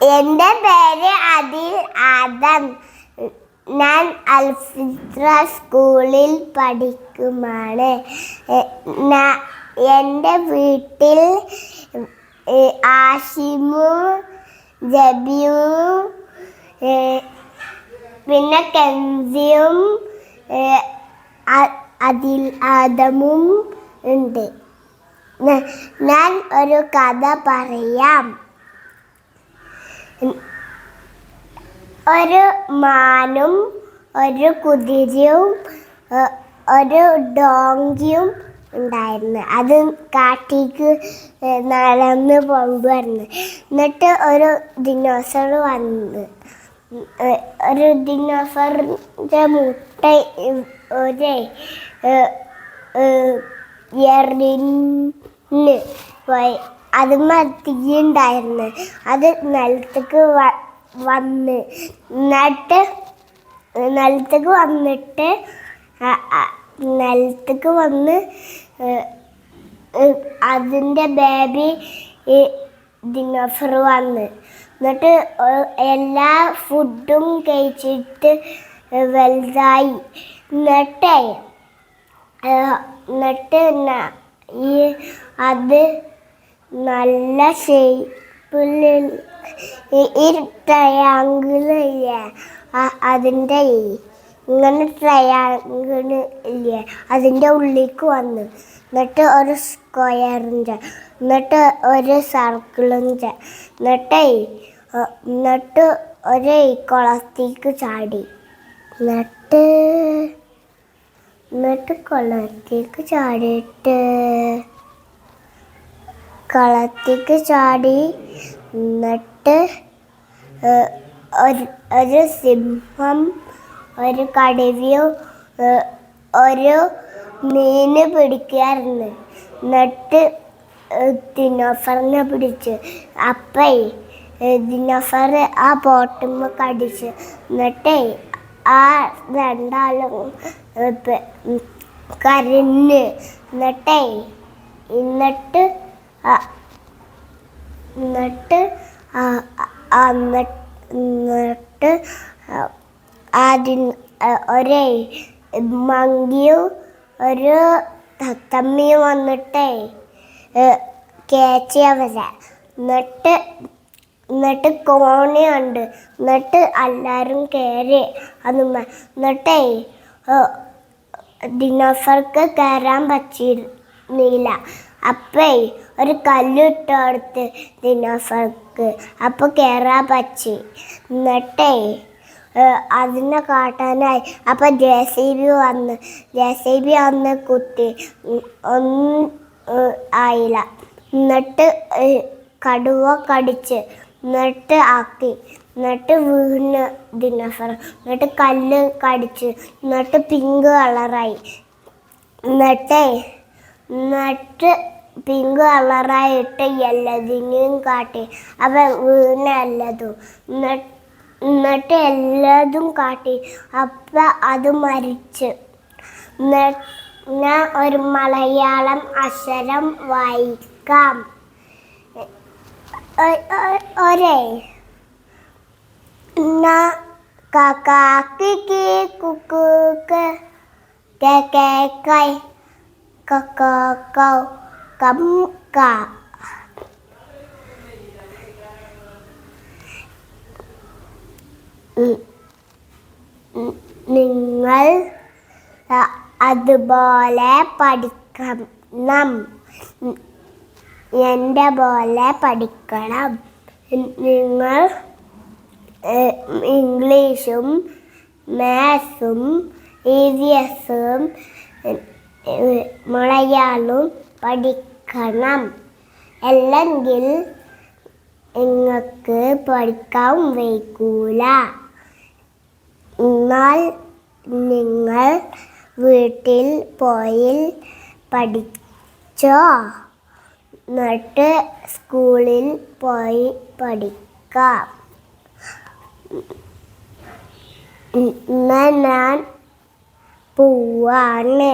എന്റെ പേര് അതിൽ ആദം. ഞാൻ അൽഫിത്ര സ്കൂളിൽ പഠിക്കുമാണ്. എന്റെ വീട്ടിൽ ആഷിമു ജബിയും പിന്നെ കെൻസിയും അതിൽ ആദമും ഉണ്ട്. ഞാൻ ഒരു കഥ പറയാം. ഒരു മാനും ഒരു കുതിരയും ഒരു ഡോങ്കിയും ഉണ്ടായിരുന്നു. അത് കാട്ടിക്ക് നടന്ന് പോകുമായിരുന്നു. എന്നിട്ട് ഒരു ദിനോസർ വന്ന് ഒരു ദിനോസറിന്റെ മുട്ട ഒരു ഏ, പോയി അത് തീയുണ്ടായിരുന്നു അത് നിലത്തേക്ക് വന്ന് എന്നിട്ട് നിലത്തേക്ക് വന്നിട്ട് നിലത്തേക്ക് വന്ന് അതിന്റെ ബേബി ഈ ദിനോസർ വന്ന്. എന്നിട്ട് എല്ലാ ഫുഡും കഴിച്ചിട്ട് വലുതായി. എന്നിട്ടേ എന്നിട്ട് ഈ അത് നല്ല ഷേപ്പിൽ ഈ ട്രയാങ്കിളില്ലേ അതിന്റെ ഇങ്ങനെ ട്രയാങ്കിൾ ഇല്ലേ? അതിന്റെ ഉള്ളിലേക്ക് വന്നു. എന്നിട്ട് ഒരു സ്ക്വയറിന്റെ എന്നിട്ട് ഒരു സർക്കിളിന്റെ എന്നിട്ടേ എന്നിട്ട് ഒരു കുളത്തേക്ക് ചാടി. എന്നിട്ട് എന്നിട്ട് കുളത്തേക്ക് ചാടിയിട്ട് കുളത്തേക്ക് ചാടി എന്നിട്ട് ഒരു ഒരു സിംഹം ഒരു കടുവയും ഒരു മീന് പിടിക്കായിരുന്നു. എന്നിട്ട് ദിനോഫറിനെ പിടിച്ച്. അപ്പേ ദിനോഫർ ആ ബോട്ടുമ്മ കടിച്ച്. എന്നിട്ടേ ആ രണ്ടാളും കരിഞ്ഞ്. എന്നിട്ടേ എന്നിട്ട് എന്നിട്ട് എന്നിട്ട് ആദ്യം ഒരേ മങ്കിയും ഒരു തത്തമ്മിയും വന്നിട്ടേ കേച്ചിയ വര എന്നിട്ട് എന്നിട്ട് കോണിയുണ്ട് എന്നിട്ട് എല്ലാവരും കയറി അതുമ്മ എന്നിട്ടേ ഡിനോസർക്ക് കയറാൻ പറ്റിയിരുന്നില്ല. അപ്പേ ഒരു കല്ലിട്ട് കൊടുത്ത് ദിനോസർക്ക് അപ്പോൾ കയറാൻ പറ്റി എന്നിട്ടേ അതിനെ കാട്ടാനായി. അപ്പം ജെ സി ബി വന്ന് ജെ സി ബി വന്ന് കുത്തി ഒന്നും ആയില്ല. എന്നിട്ട് കടുവ കടിച്ച് എന്നിട്ട് ആക്കി. എന്നിട്ട് വീണ് ദിനോസർ എന്നിട്ട് കല്ല് കടിച്ച് എന്നിട്ട് പിങ്ക് കളറായി. എന്നിട്ടേ എന്നിട്ട് പിങ്ക് കളറായിട്ട് എല്ലാതിനെയും കാട്ടി. അവൻ വീണ എല്ലാതും. എന്നിട്ട് എല്ലാതും കാട്ടി. അപ്പം അത് മരിച്ച്. ഞാൻ ഒരു മലയാളം അക്ഷരം വായിക്കാം. ഒരേ. കുക്ക് കേ കേ കൈ കോ കം. കാ ഉം. ഉം. നിങ്ങൾ അ- അതുപോലെ പഠിക്കണം ഉം. എൻ്റെ പോലെ പഠിക്കണം ഉം. നിങ്ങൾ ഏഹ്, ഇംഗ്ലീഷും മാത്സും ഇ വി എസും മലയാളവും പഠിക്കണം അല്ലെങ്കിൽ നിങ്ങൾക്ക് പഠിക്കാൻ വയ്ക്കൂല എന്നാൽ നിങ്ങൾ വീട്ടിൽ പോയി പഠിച്ചോ? എന്നിട്ട് സ്കൂളിൽ പോയി പഠിക്കാം. ഞാൻ പോവാണ്.